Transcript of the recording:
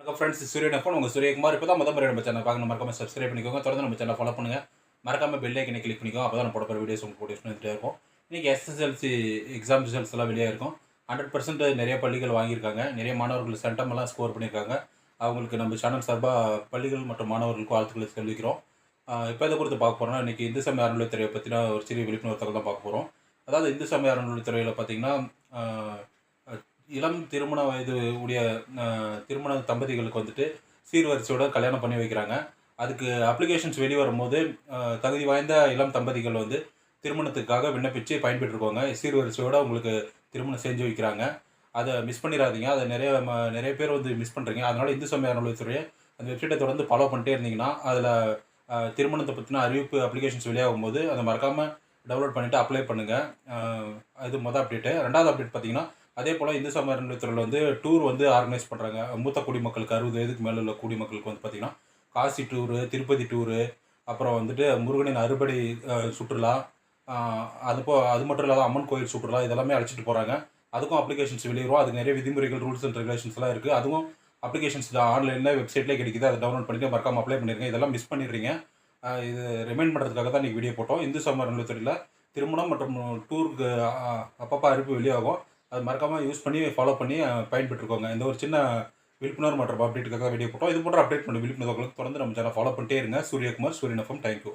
வணக்கம் ஃப்ரெண்ட்ஸ் சூரியன் ஃபோன் உங்கள் சூரியகுமார் இப்போ தான் முதல் முறை நம்ம சேனல் பார்க்கணும். மறக்காம சப்ஸ்கிரைப் பண்ணிக்கோங்க. தொடர்ந்து நம்ம சேனல் ஃபாலோ பண்ணுங்கள் மறக்காம பெல் ஐக்கனை கிளிக் பண்ணிக்கோங்க. அப்போ தான் நம்ம போட போகிற வீடியோஸ் உங்களுக்கு நோட்டிஃபிகேஷன் இருக்கும். இன்றைக்கி எஸ்எஸ்எல்சி எக்ஸாம் ரிசல்ட்ஸ் எல்லாம் வெளியே இருக்கும். ஹண்ட்ரட் பர்சன்ட் நிறைய பள்ளிகள் வாங்கியிருக்காங்க. நிறைய மாணவர்கள் சென்டம் எல்லாம் ஸ்கோர் பண்ணியிருக்காங்க. அவங்களுக்கு நம்ம சேனல் சார்பாக பள்ளிகள் மற்றும் மாணவர்களுக்கு வாழ்த்துக்களை தெரிவிக்கிறோம். இப்போ இதை குறித்து பார்க்க போகிறோம்னா இன்றைக்கி இந்து சமய அறநிலையத்துறையை பற்றின ஒரு சிறிய விழிப்புணர்வு தகவல் தான் பார்க்க போகிறோம் அதாவது இந்து சமய அறநிலையத்துறையில் பார்த்தீங்கன்னா இளம் திருமண வயது உடைய திருமண தம்பதிகளுக்கு வந்துட்டு சீர்வரிசையோட கல்யாணம் பண்ணி வைக்கிறாங்க. அதுக்கு அப்ளிகேஷன்ஸ் வெளியே வரும்போது தகுதி வாய்ந்த இளம் தம்பதிகள் வந்து திருமணத்துக்காக விண்ணப்பித்து பயன்பெற்றுருக்கோங்க சீர்வரிசையோட உங்களுக்கு திருமணம் செஞ்சு வைக்கிறாங்க. அதை மிஸ் பண்ணிடாதீங்க. அதை நிறைய ம- நிறைய பேர் வந்து மிஸ் பண்ணுறீங்க அதனால் இந்து சமய அறநிலையத்துறையை அந்த வெப்சைட்டை தொடர்ந்து ஃபாலோ பண்ணிட்டே இருந்தீங்கன்னா அதில் திருமணத்தை பற்றின அறிவிப்பு அப்ளிகேஷன்ஸ் வெளியாகும் போது அதை மறக்காமல் டவுன்லோட் பண்ணிவிட்டு அப்ளை பண்ணுங்கள் இது மொதல் அப்டேட்டு ரெண்டாவது அப்டேட் பார்த்தீங்கன்னா அதே போல் இந்து சமய அறநிலையத்துறையில் வந்து டூர் வந்து ஆர்கனைஸ் பண்ணுறாங்க மூத்த குடிமக்களுக்கு அறுபது வயதுக்கு மேலே உள்ள குடிமக்களுக்கு வந்து பார்த்திங்கன்னா காசி டூரு திருப்பதி டூரு அப்புறம் வந்துட்டு முருகனின் அறுபடை சுற்றுலா அதுப்போ அது போ அது மட்டும் இல்லாத அம்மன் கோயில் சுற்றுலா இதெல்லாமே அழைச்சிட்டு போகிறாங்க அதுக்கும் அப்ளிகேஷன்ஸ் வெளியிடும் அதுக்கு நிறைய விதிமுறைகள் ரூல்ஸ் அண்ட் ரெகுலேஷன்ஸ்லாம் இருக்குது அதுவும் அப்ளிகேஷன்ஸ் ஆன்லைனில் வெப்சைட்லேயே கிடைக்குது. அதை டவுன்லோட் பண்ணிட்டு மறக்காமல் அப்ளை பண்ணிருங்க. இதெல்லாம் மிஸ் பண்ணிடுறீங்க. இது ரிமைண்ட் பண்ணுறதுக்காக தான் இன்றைக்கி வீடியோ போட்டோம். இந்து சமய அறநிலையத்துறையில் திருமணம் மற்றும் டூருக்கு அப்பப்போ அறிவிப்பு வெளியாகும். அது மறக்காமல் யூஸ் பண்ணி ஃபாலோ பண்ணி பயன்பெற்றுக்கோங்க. இந்த ஒரு சின்ன விழிப்புணர்வு மற்றும் அப்டேட்டுக்காக வீடியோ போட்டோம். இது போன்ற அப்டேட் பண்ணி. விழிப்புணர்வுகளுக்கு தொடர்ந்து நம்ம சேனல் ஃபாலோ பண்ணிட்டே இருங்க. சூரியகுமார் சூரியன் எஃப்எம் தேங்க்யூ